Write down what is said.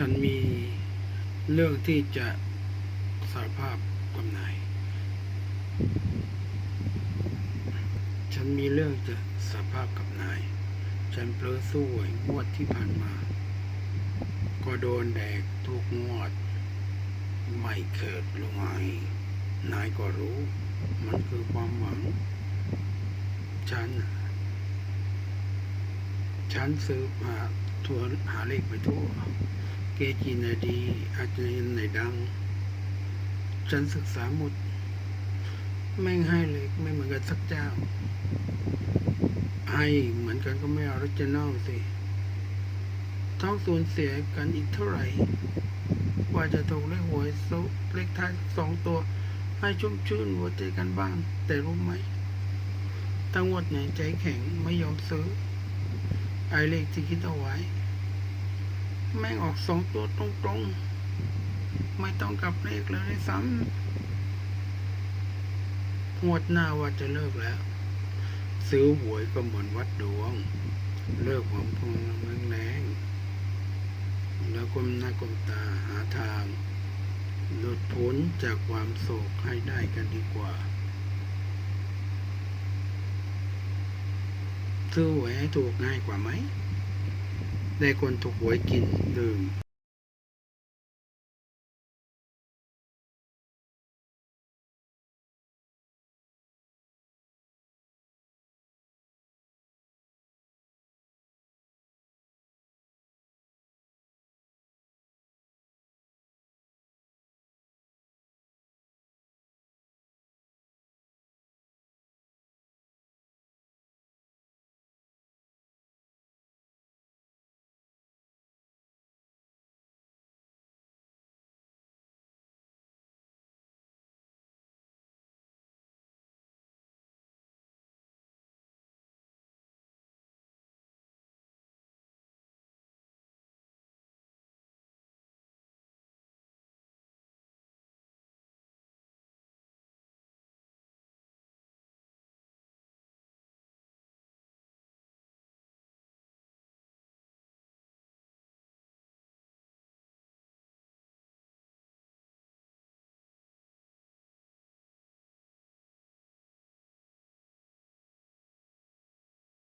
ฉันมีเรื่องที่จะสารภาพกับนาย ฉันมีเรื่องจะสารภาพกับนาย ฉันเปลือสู้หวยงวดที่ผ่านมา ก็โดนแดกทุกงวด ไม่เกิดลงไงนายก็รู้ มันคือความหวัง ฉัน ฉันซื้อหาทัวหาเลขไปทั่ว เกจิไหนดีอาจารย์ไหนดัง ฉันศึกษาหมดแม่งให้เลยไม่เหมือนกันสักเจ้า ให้เหมือนกันก็ไม่อออริจินอลสิต้องสูญเสียกันอีกเท่าไหร่กว่าจะถูกเลขหวยซุเลขท้ายสองตัว ให้ชุ่มชื่นหัวใจกันบ้าง แต่รู้ไหมตั้งวดไหนใจแข็งไม่ยอมซื้อ ไอเลขที่คิดเอาไว้ แม่งออกสองตัวตรงๆ ไม่ต้องกลับเลขเลยด้วยซ้ำงวดหน้าว่าจะเลิกแล้ว ซื้อหวยก็เหมือนวัดดวง เลิกหวังพงแรงๆแล้วก้มหน้าก้มตาหาทางหลุดพ้นจากความโศกให้ได้กันดีกว่า ซื้อหวยให้ถูกง่ายกว่าไหม ในคนถูกหวยกินดื่ม